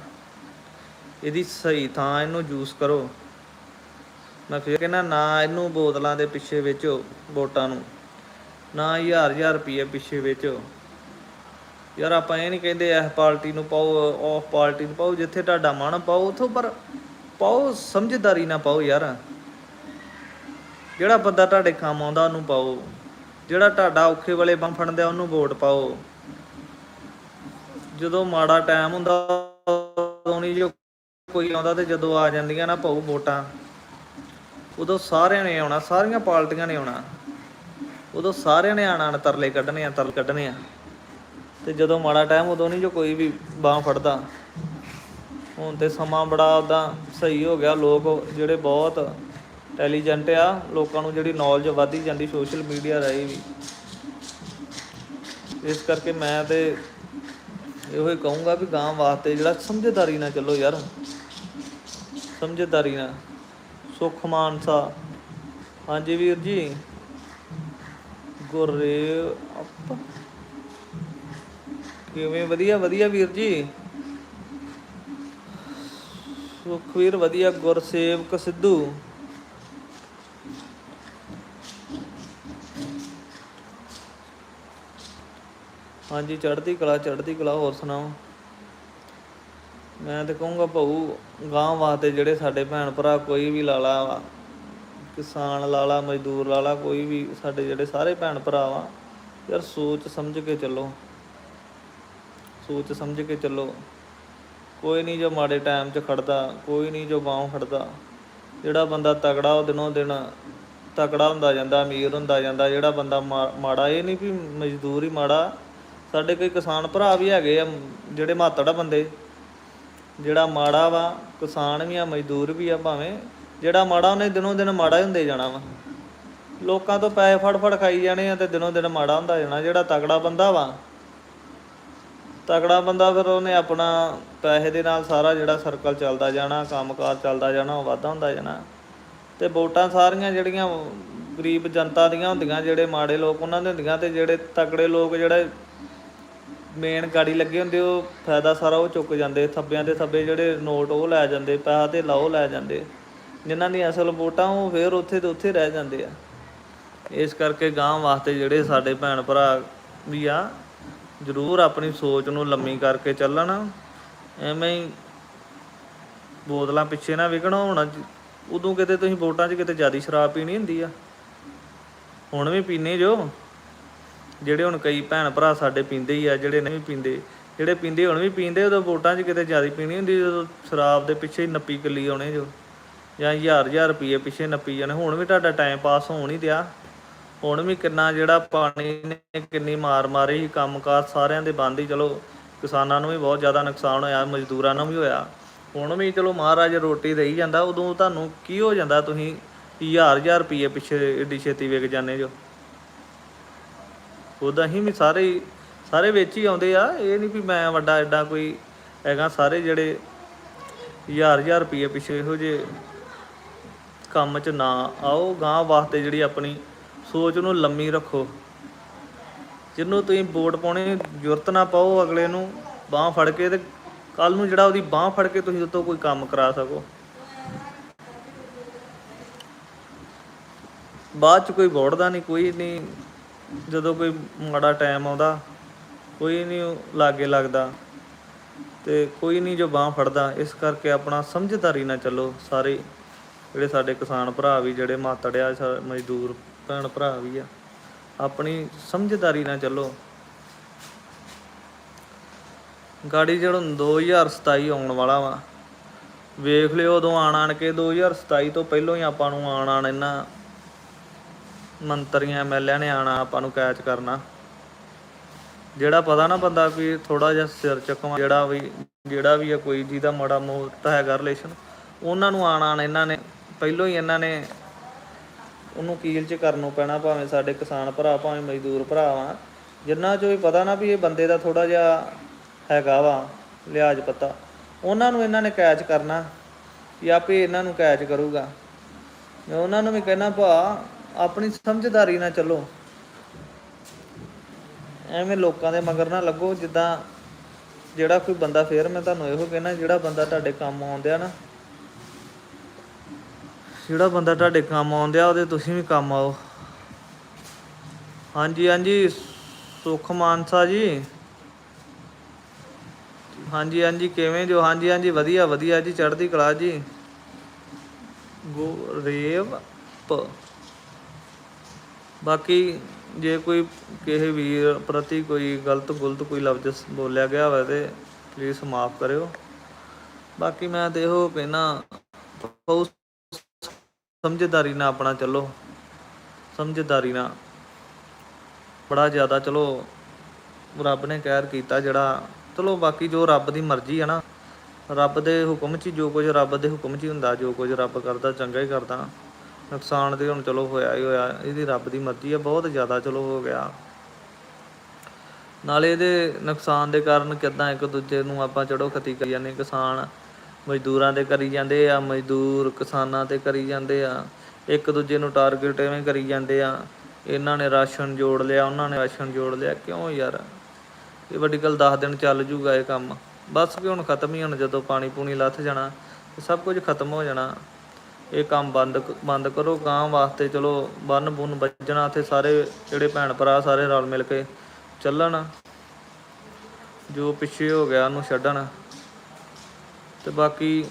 ਇਹਦੀ ਸਹੀ ਥਾਂ ਇਹਨੂੰ ਯੂਜ਼ ਕਰੋ। ਮੈਂ ਫਿਰ ਕਹਿੰਦਾ, ਨਾ ਇਹਨੂੰ ਬੋਤਲਾਂ ਦੇ ਪਿੱਛੇ ਵੇਚੋ ਵੋਟਾਂ ਨੂੰ, ਨਾ ਹਜ਼ਾਰ ਹਜ਼ਾਰ ਰੁਪਏ ਪਿੱਛੇ ਵੇਚੋ। ਯਾਰ ਆਪਾਂ ਇਹ ਨਹੀਂ ਕਹਿੰਦੇ ਇਸ ਪਾਰਟੀ ਨੂੰ ਪਾਓ ਉਹ ਪਾਰਟੀ ਨੂੰ ਪਾਓ, ਜਿੱਥੇ ਤੁਹਾਡਾ ਮਨ ਪਾਓ, ਉਥੋਂ ਪਰ ਪਾਓ, ਸਮਝਦਾਰੀ ਨਾਲ ਪਾਓ ਯਾਰ। ਜਿਹੜਾ ਬੰਦਾ ਤੁਹਾਡੇ ਕੰਮ ਆਉਂਦਾ ਉਹਨੂੰ ਪਾਓ। ਜਿਹੜਾ ਤੁਹਾਡਾ ਔਖੇ ਵੇਲੇ ਬੰਮ ਫੜਦਾ ਉਹਨੂੰ ਵੋਟ ਪਾਓ। ਜਦੋਂ ਮਾੜਾ ਟਾਈਮ ਹੁੰਦਾ, ਉਦੋਂ ਨਹੀਂ ਜੋ ਕੋਈ ਆਉਂਦਾ ਤੇ ਜਦੋਂ ਆ ਜਾਂਦੀਆਂ ਨਾ ਪਾਓ ਵੋਟਾਂ, ਉਦੋਂ ਸਾਰਿਆਂ ਨੇ ਆਉਣਾ, ਸਾਰੀਆਂ ਪਾਰਟੀਆਂ ਨੇ ਆਉਣਾ। ਉਦੋਂ ਸਾਰਿਆਂ ਨੇ ਆਣਾ ਤਰਲੇ ਕੱਢਣੇ ਆ, ਤਰਲੇ ਕੱਢਣੇ ਆ। ਤੇ ਜਦੋਂ ਮਾੜਾ ਟਾਈਮ ਉਦੋਂ ਨਹੀਂ ਜੋ ਕੋਈ ਵੀ ਬਾਹ ਫੜਦਾ। ਹੁਣ ਤੇ ਸਮਾਂ ਬੜਾ ਉਦਾਂ ਸਹੀ ਹੋ ਗਿਆ, ਲੋਕ ਜਿਹੜੇ ਬਹੁਤ ਇੰਟੈਲੀਜੈਂਟ ਆ, ਲੋਕਾਂ ਨੂੰ ਜਿਹੜੀ ਨੌਲੇਜ ਵਧਦੀ ਜਾਂਦੀ ਸੋਸ਼ਲ ਮੀਡੀਆ ਰਾਹੀਂ ਵੀ। ਇਸ ਕਰਕੇ ਮੈਂ ਤੇ ਇਹੋ ਹੀ ਕਹੂੰਗਾ ਵੀ ਗਾਂ ਵਾਸਤੇ ਜਿਹੜਾ ਸਮਝਦਾਰੀ ਨਾਲ ਚੱਲੋ ਯਾਰ। ਸਮਝਦਾਰੀ ਨਾਲ। ਸੁਖ ਮਾਨਸਾ। ਹਾਂਜੀ ਵੀਰ ਜੀ। ਗੁਰੇ ਅੱਪ। ਕਿਵੇਂ? ਵਧੀਆ ਵਧੀਆ ਵੀਰ ਜੀ। ਸੁਖਵੀਰ ਵਧੀਆ। ਗੁਰਸੇਵਕ ਸਿੱਧੂ। ਹਾਂਜੀ, ਚੜ੍ਹਦੀ ਕਲਾ ਚੜ੍ਹਦੀ ਕਲਾ, ਹੋਰ ਸੁਣਾਓ? ਮੈਂ ਤੇ ਕਹੂੰਗਾ ਭਾਊ ਗਾਂ ਵਾਸਤੇ ਜਿਹੜੇ ਸਾਡੇ ਭੈਣ ਭਰਾ ਕੋਈ ਵੀ ਲਾਲਾ ਵਾ ਕਿਸਾਨ ਲਾਲਾ ਮਜ਼ਦੂਰ ਲਾਲਾ ਕੋਈ ਵੀ ਸਾਡੇ ਜਿਹੜੇ ਸਾਰੇ ਭੈਣ ਭਰਾ ਵਾ, ਯਾਰ ਸੋਚ ਸਮਝ ਕੇ ਚੱਲੋ। ਸੋਚ ਸਮਝ ਕੇ ਚੱਲੋ। ਕੋਈ ਨਹੀਂ ਜੋ ਮਾੜੇ ਟਾਈਮ 'ਚ ਖੜਦਾ, ਕੋਈ ਨਹੀਂ ਜੋ ਬਾਹੋਂ ਖੜਦਾ ਜਿਹੜਾ ਬੰਦਾ ਤਗੜਾ ਉਹ ਦਿਨੋਂ ਦਿਨ ਤਕੜਾ ਹੁੰਦਾ ਜਾਂਦਾ, ਅਮੀਰ ਹੁੰਦਾ ਜਾਂਦਾ, ਜਿਹੜਾ ਬੰਦਾ ਮਾ- ਮਾੜਾ, ਇਹ ਨਹੀਂ ਵੀ ਮਜ਼ਦੂਰ ਹੀ ਮਾੜਾ ਸਾਡੇ ਕੋਈ ਕਿਸਾਨ ਭਰਾ ਵੀ ਹੈਗੇ ਆ, ਜਿਹੜੇ ਮਾਤੜਾ ਬੰਦੇ, ਜਿਹੜਾ ਮਾੜਾ ਵਾ, ਕਿਸਾਨ ਵੀ ਆ, ਮਜ਼ਦੂਰ ਵੀ ਆ ਭਾਵੇਂ, ਜਿਹੜਾ ਮਾੜਾ ਉਹਨੇ ਦਿਨੋਂ ਦਿਨ ਮਾੜਾ ਹੀ ਹੁੰਦੇ ਜਾਣਾ ਵਾ। ਲੋਕਾਂ ਤੋਂ ਪੈਸੇ ਫੜ ਫੜ ਖਾਈ ਜਾਣੇ ਆ ਤੇ ਦਿਨੋਂ ਦਿਨ ਮਾੜਾ ਹੁੰਦਾ ਜਾਣਾ, ਜਿਹੜਾ ਤਗੜਾ ਬੰਦਾ ਵਾ। ਤਗੜਾ ਬੰਦਾ ਫਿਰ ਉਹਨੇ ਆਪਣਾ ਪੈਸੇ ਦੇ ਨਾਲ ਸਾਰਾ ਜਿਹੜਾ ਸਰਕਲ ਚੱਲਦਾ ਜਾਣਾ, ਕੰਮਕਾਰ ਚੱਲਦਾ ਜਾਣਾ, ਉਹ ਵਾਧਾ ਹੁੰਦਾ ਜਾਣਾ। ਤੇ ਵੋਟਾਂ ਸਾਰੀਆਂ ਜਿਹੜੀਆਂ ਗਰੀਬ ਜਨਤਾ ਦੀਆਂ ਹੁੰਦੀਆਂ, ਜਿਹੜੇ ਮਾੜੇ ਲੋਕ ਉਹਨਾਂ ਦੇ ਹੁੰਦੀਆਂ ਤੇ ਜਿਹੜੇ ਤਗੜੇ ਲੋਕ ਜਿਹੜੇ ਮੇਨ ਗਾੜੀ ਲੱਗੇ ਹੁੰਦੇ, ਉਹ ਫਾਇਦਾ ਸਾਰਾ ਉਹ ਚੁੱਕ ਜਾਂਦੇ, ਥੱਬਿਆਂ ਦੇ ਥੱਬੇ ਜਿਹੜੇ ਨੋਟ ਉਹ ਲੈ ਜਾਂਦੇ, ਪੈਸਾ ਤੇ ਲਾਓ ਲੈ ਜਾਂਦੇ। ਜਿਨ੍ਹਾਂ ਦੀ ਅਸਲ ਵੋਟਾਂ ਉਹ ਫੇਰ ਉੱਥੇ ਤੇ ਉੱਥੇ ਰਹਿ ਜਾਂਦੇ ਆ। ਇਸ ਕਰਕੇ ਗਾਂ ਵਾਸਤੇ ਜਿਹੜੇ ਸਾਡੇ ਭੈਣ ਭਰਾ ਵੀ ਆ, ਜ਼ਰੂਰ ਆਪਣੀ ਸੋਚ ਨੂੰ ਲੰਮੀ ਕਰਕੇ ਚੱਲਣ, ਐਵੇਂ ਹੀ ਬੋਤਲਾਂ ਪਿੱਛੇ ਨਾ ਵਿਕਣ, ਹੋਣਾ ਉਦੋਂ ਕਿਤੇ ਤੁਸੀਂ ਵੋਟਾਂ 'ਚ ਕਿਤੇ ਜ਼ਿਆਦਾ ਸ਼ਰਾਬ ਪੀਣੀ ਹੁੰਦੀ ਆ। ਹੁਣ ਵੀ ਪੀਨੇ ਜੋ। ਜਿਹੜੇ ਹੁਣ ਕਈ ਭੈਣ ਭਰਾ ਸਾਡੇ ਪੀਂਦੇ ਹੀ ਆ, ਜਿਹੜੇ ਨਹੀਂ ਪੀਂਦੇ, ਜਿਹੜੇ ਪੀਂਦੇ ਹੁਣ ਵੀ ਪੀਂਦੇ, ਉਦੋਂ ਵੋਟਾਂ 'ਚ ਕਿਤੇ ਜ਼ਿਆਦਾ ਪੀਣੀ ਹੁੰਦੀ, ਜਦੋਂ ਸ਼ਰਾਬ ਦੇ ਪਿੱਛੇ ਹੀ ਨੱਪੀ ਕੱਲੀ ਆਉਣੇ ਜੋ, ਜਾਂ ਹਜ਼ਾਰ ਹਜ਼ਾਰ ਰੁਪਏ ਪਿੱਛੇ ਨੱਪੀ ਜਾਣੇ, ਹੁਣ ਵੀ ਤੁਹਾਡਾ ਟਾਈਮ ਪਾਸ ਹੋਣ ਹੀ ਦਿਆ। ਹੁਣ ਵੀ ਕਿੰਨਾ ਜਿਹੜਾ ਪਾਣੀ ਨੇ ਕਿੰਨੀ ਮਾਰ ਮਾਰੀ ਸੀ, ਕੰਮਕਾਰ ਸਾਰਿਆਂ ਦੇ ਬੰਦ ਹੀ, ਚਲੋ ਕਿਸਾਨਾਂ ਨੂੰ ਵੀ ਬਹੁਤ ਜ਼ਿਆਦਾ ਨੁਕਸਾਨ ਹੋਇਆ, ਮਜ਼ਦੂਰਾਂ ਨੂੰ ਵੀ ਹੋਇਆ। ਹੁਣ ਵੀ ਚਲੋ ਮਹਾਰਾਜ ਰੋਟੀ ਦੇਈ ਜਾਂਦਾ, ਉਦੋਂ ਤੁਹਾਨੂੰ ਕੀ ਹੋ ਜਾਂਦਾ ਤੁਸੀਂ ਹਜ਼ਾਰ ਹਜ਼ਾਰ ਰੁਪਏ ਪਿੱਛੇ ਏਡੀ ਛੇਤੀ ਵਿਕ ਜਾਂਦੇ ਜੋ। ਉਦਾਂ ਹੀ ਵੀ ਸਾਰੇ ਹੀ- ਸਾਰੇ ਵਿੱਚ ਹੀ ਆਉਂਦੇ ਆ। ਇਹ ਨਹੀਂ ਵੀ ਮੈਂ ਵੱਡਾ ਐਡਾ ਕੋਈ ਹੈਗਾ। ਸਾਰੇ ਜਿਹੜੇ ਹਜ਼ਾਰ ਹਜ਼ਾਰ ਰੁਪਏ ਪਿੱਛੇ ਇਹੋ ਜੇ ਕੰਮ 'ਚ ਨਾ ਆਓ। ਗਾਂ ਵਾਸਤੇ ਜਿਹੜੀ ਆਪਣੀ ਸੋਚ ਨੂੰ ਲੰਮੀ ਰੱਖੋ। ਜਿਹਨੂੰ ਤੁਸੀਂ ਵੋਟ ਪਾਉਣੀ ਜ਼ਰੂਰਤ ਨਾ ਪਾਓ ਅਗਲੇ ਨੂੰ, ਬਾਹ ਫੜ ਕੇ ਤੇ ਕੱਲ ਨੂੰ ਜਿਹੜਾ ਉਹਦੀ ਬਾਹ ਫੜ ਕੇ ਤੁਸੀਂ ਉਤੋਂ ਕੋਈ ਕੰਮ ਕਰਾ ਸਕੋ। ਬਾਅਦ ਚ ਕੋਈ ਵੋੜਦਾ ਨਹੀਂ, ਕੋਈ ਨਹੀਂ। ਜਦੋਂ ਕੋਈ ਮਾੜਾ ਟਾਈਮ ਆਉਂਦਾ, ਕੋਈ ਨਹੀਂ ਲਾਗੇ ਲੱਗਦਾ ਤੇ ਕੋਈ ਨਹੀਂ ਜੋ ਬਾਹ ਫੜਦਾ, ਇਸ ਕਰਕੇ ਆਪਣਾ ਸਮਝਦਾਰੀ ਨਾਲ ਚੱਲੋ ਸਾਰੇ, ਜਿਹੜੇ ਸਾਡੇ ਕਿਸਾਨ ਭਰਾ ਵੀ, ਜਿਹੜੇ ਮਾਤੜਿਆ ਮਜ਼ਦੂਰ ਭੈਣ ਭਰਾ ਵੀ ਆ, ਆਪਣੀ ਸਮਝਦਾਰੀ ਨਾਲ ਚੱਲੋ। ਗਾੜੀ ਜਿਹੜਾ 2027 ਆਉਣ ਵਾਲਾ ਵਾ, ਵੇਖ ਲਿਓ ਉਦੋਂ ਆਣ ਆਣ ਕੇ 2027 ਤੋਂ ਪਹਿਲਾਂ ਹੀ ਆਪਾਂ ਨੂੰ ਆਣ ਆਣ ਇਹਨਾਂ ਮੰਤਰੀਆਂ ਐਮਐਲਏ ਨੇ ਆਣਾ ਆਪਾਂ ਨੂੰ ਕੈਚ ਕਰਨਾ। ਜਿਹੜਾ ਪਤਾ ਨਾ ਬੰਦਾ ਵੀ ਥੋੜਾ ਜਿਹਾ ਸਿਰ ਚੱਕਵਾ, ਜਿਹੜਾ ਵੀ ਜਿਹੜਾ ਵੀ ਆ ਕੋਈ ਜਿਹਦਾ ਮਾੜਾ ਮੋਟਾ ਹੈਗਾ ਰਿਲੇਸ਼ਨ ਉਹਨਾਂ ਨੂੰ ਆਣ ਇਹਨਾਂ ਨੇ, ਪਹਿਲਾਂ ਹੀ ਇਹਨਾਂ ਨੇ ਉਹਨੂੰ ਕੀਲ ਚ ਕਰਨ ਨੂੰ ਪੈਣਾ, ਭਾਵੇਂ ਸਾਡੇ ਕਿਸਾਨ ਭਰਾ, ਭਾਵੇਂ ਮਜ਼ਦੂਰ ਭਰਾ ਵਾ। ਜਿੰਨਾ ਚੋਂ ਵੀ ਪਤਾ ਨਾ ਵੀ ਇਹ ਬੰਦੇ ਦਾ ਥੋੜਾ ਜਿਹਾ ਹੈਗਾ ਵਾ, ਲਿਆਜ ਪਤਾ, ਉਹਨਾਂ ਨੂੰ ਇਹਨਾਂ ਨੇ ਕੈਚ ਕਰਨਾ, ਵੀ ਆਪੇ ਇਹਨਾਂ ਨੂੰ ਕੈਚ ਕਰੂਗਾ। ਮੈਂ ਉਹਨਾਂ ਨੂੰ ਵੀ ਕਹਿਣਾ ਭਾ ਆਪਣੀ ਸਮਝਦਾਰੀ ਨਾਲ ਚੱਲੋ। ਐਵੇਂ ਲੋਕਾਂ ਦੇ ਮਗਰ ਨਾ ਲੱਗੋ, ਜਿੱਦਾਂ ਜਿਹੜਾ ਕੋਈ ਬੰਦਾ ਫੇਰ, ਮੈਂ ਤੁਹਾਨੂੰ ਇਹੋ ਕਹਿਣਾ, ਜਿਹੜਾ ਬੰਦਾ ਤੁਹਾਡੇ ਕੰਮ ਆਉਂਦਿਆ ਨਾ, ਜਿਹੜਾ ਬੰਦਾ ਤੁਹਾਡੇ ਕੰਮ ਆਉਂਦਿਆ, ਉਹਦੇ ਤੁਸੀਂ ਵੀ ਕੰਮ ਆਓ। ਹਾਂਜੀ ਹਾਂਜੀ, ਸੁਖ ਮਾਨਸਾ ਜੀ। ਹਾਂਜੀ ਹਾਂਜੀ, ਕਿਵੇਂ ਜੋ? ਹਾਂਜੀ ਹਾਂਜੀ, ਵਧੀਆ ਵਧੀਆ ਜੀ, ਚੜ੍ਹਦੀ ਕਲਾ ਜੀ। ਗੋ ਰੇਵ ਪ ਬਾਕੀ ਜੇ ਕੋਈ ਕਿਸੇ ਵੀਰ ਪ੍ਰਤੀ ਕੋਈ ਗਲਤ ਗੁਲਤ ਕੋਈ ਲਫ਼ਜ਼ ਬੋਲਿਆ ਗਿਆ ਹੋਵੇ ਤੇ ਪਲੀਜ਼ ਮਾਫ ਕਰਿਓ। ਬਾਕੀ ਮੈਂ ਤੇ ਇਹੋ ਕਹਿਣਾ ਸਮਝਦਾਰੀ ਨਾਲ ਆਪਣਾ ਚੱਲੋ। ਸਮਝਦਾਰੀ ਨਾਲ ਬੜਾ ਜ਼ਿਆਦਾ ਚਲੋ ਰੱਬ ਨੇ ਕਹਿਰ ਕੀਤਾ ਜਿਹੜਾ, ਚਲੋ ਬਾਕੀ ਜੋ ਰੱਬ ਦੀ ਮਰਜ਼ੀ ਹੈ ਨਾ, ਰੱਬ ਦੇ ਹੁਕਮ 'ਚ ਹੀ ਜੋ ਕੁਝ ਰੱਬ ਦੇ ਹੁਕਮ 'ਚ ਹੀ ਹੁੰਦਾ, ਜੋ ਕੁਝ ਰੱਬ ਕਰਦਾ ਚੰਗਾ ਹੀ ਕਰਦਾ। ਨੁਕਸਾਨ ਤੇ ਹੁਣ ਚਲੋ ਹੋਇਆ ਹੀ ਹੋਇਆ, ਇਹਦੀ ਰੱਬ ਦੀ ਮਰਜ਼ੀ ਆ, ਬਹੁਤ ਜ਼ਿਆਦਾ ਚਲੋ ਹੋ ਗਿਆ। ਨਾਲੇ ਇਹਦੇ ਨੁਕਸਾਨ ਦੇ ਕਾਰਨ ਕਿਦਾਂ ਇੱਕ ਦੂਜੇ ਨੂੰ ਆਪਾਂ ਚੜੋ ਖਤੀ ਕਰੀ ਜਾਂਦੇ, ਕਿਸਾਨ ਮਜ਼ਦੂਰਾਂ ਤੇ ਕਰੀ ਜਾਂਦੇ ਆ, ਮਜ਼ਦੂਰ ਕਿਸਾਨਾਂ ਤੇ ਕਰੀ ਜਾਂਦੇ ਆ, ਇੱਕ ਦੂਜੇ ਨੂੰ ਟਾਰਗੇਟ ਐਵੇਂ ਕਰੀ ਜਾਂਦੇ ਆ, ਇਹਨਾਂ ਨੇ ਰਾਸ਼ਨ ਜੋੜ ਲਿਆ, ਉਹਨਾਂ ਨੇ ਰਾਸ਼ਨ ਜੋੜ ਲਿਆ, ਕਿਉਂ ਯਾਰ? ਇਹ ਵੱਡੀ ਗੱਲ 10 ਦਿਨ ਚੱਲ ਜੂਗਾ ਇਹ ਕੰਮ, ਬਸ ਵੀ ਹੁਣ ਖਤਮ ਹੀ ਹੁਣ ਜਦੋਂ ਪਾਣੀ ਪੂਣੀ ਲੱਥ ਜਾਣਾ, ਸਭ ਕੁਝ ਖਤਮ ਹੋ ਜਾਣਾ। ਇਹ ਕੰਮ ਬੰਦ ਬੰਦ ਕਰੋ ਗਾਂ ਵਾਸਤੇ ਚਲੋ ਬੰਨ ਬੁੰਨ ਵੱਜਣਾ ਤੇ ਸਾਰੇ ਜਿਹੜੇ ਭੈਣ ਭਰਾ ਸਾਰੇ ਰਲ ਮਿਲ ਕੇ ਚੱਲਣ। ਜੋ ਪਿੱਛੇ ਹੋ ਗਿਆ ਉਹਨੂੰ ਛੱਡਣ। ਤੇ ਬਾਕੀ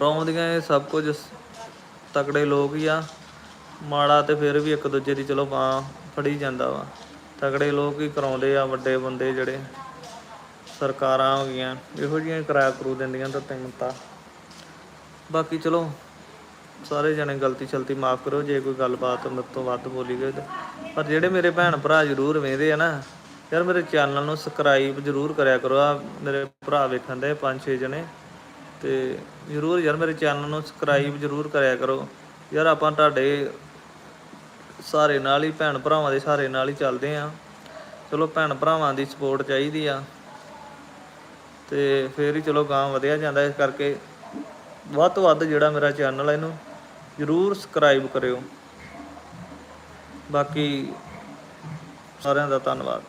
ਰੌਂਦੀਆਂ ਇਹ ਸਭ ਕੁਝ ਤਕੜੇ ਲੋਕ ਹੀ ਆ। ਮਾੜਾ ਤੇ ਫਿਰ ਵੀ ਇੱਕ ਦੂਜੇ ਦੀ ਚਲੋ ਬਾਹ ਫੜੀ ਜਾਂਦਾ ਵਾ। ਤਕੜੇ ਲੋਕ ਹੀ ਕਰਾਉਂਦੇ ਆ ਵੱਡੇ ਬੰਦੇ ਜਿਹੜੇ। ਸਰਕਾਰਾਂ ਹੋ ਗਈਆਂ, ਇਹੋ ਜਿਹੀਆਂ ਹੀ ਕਿਰਾਇਆ ਕਰੂ ਦਿੰਦੀਆਂ ਤਾਂ ਤੈਨੂੰ ਤਾਂ। ਬਾਕੀ ਚਲੋ, ਸਾਰੇ ਜਣੇ ਗਲਤੀ ਸ਼ਲਤੀ ਮਾਫ ਕਰੋ, ਜੇ ਕੋਈ ਗੱਲਬਾਤ ਮੇਰੇ ਤੋਂ ਵੱਧ ਬੋਲੀ ਗਈ ਤੇ। ਪਰ ਜਿਹੜੇ ਮੇਰੇ ਭੈਣ ਭਰਾ ਜ਼ਰੂਰ ਵੇਖਦੇ ਆ ਨਾ, ਯਾਰ ਮੇਰੇ ਚੈਨਲ ਨੂੰ ਸਬਸਕ੍ਰਾਈਬ ਜ਼ਰੂਰ ਕਰਿਆ ਕਰੋ। ਆ ਮੇਰੇ ਭਰਾ ਵੇਖਣ ਦੇ ਪੰਜ ਛੇ ਜਣੇ। ਤੇ ਜ਼ਰੂਰ ਯਾਰ ਮੇਰੇ ਚੈਨਲ ਨੂੰ ਸਬਸਕ੍ਰਾਈਬ ਜ਼ਰੂਰ ਕਰਿਆ ਕਰੋ। ਯਾਰ ਆਪਾਂ ਤੁਹਾਡੇ ਸਾਰੇ ਨਾਲ ਹੀ, ਭੈਣ ਭਰਾਵਾਂ ਦੇ ਸਾਰੇ ਨਾਲ ਹੀ ਚੱਲਦੇ ਆ। ਚਲੋ ਭੈਣ ਭਰਾਵਾਂ ਦੀ ਸਪੋਰਟ ਚਾਹੀਦੀ ਆ। ਤੇ ਫੇਰ ਹੀ ਚਲੋ ਗਾਂ ਵਧਿਆ ਜਾਂਦਾ ਇਸ ਕਰਕੇ। ਵੱਧ ਤੋਂ ਵੱਧ ਜਿਹੜਾ ਮੇਰਾ ਚੈਨਲ ਹੈ ਇਹਨੂੰ ਜਰੂਰ ਸਬਸਕ੍ਰਾਈਬ ਕਰਿਓ। ਬਾਕੀ ਸਾਰਿਆਂ ਦਾ ਧੰਨਵਾਦ।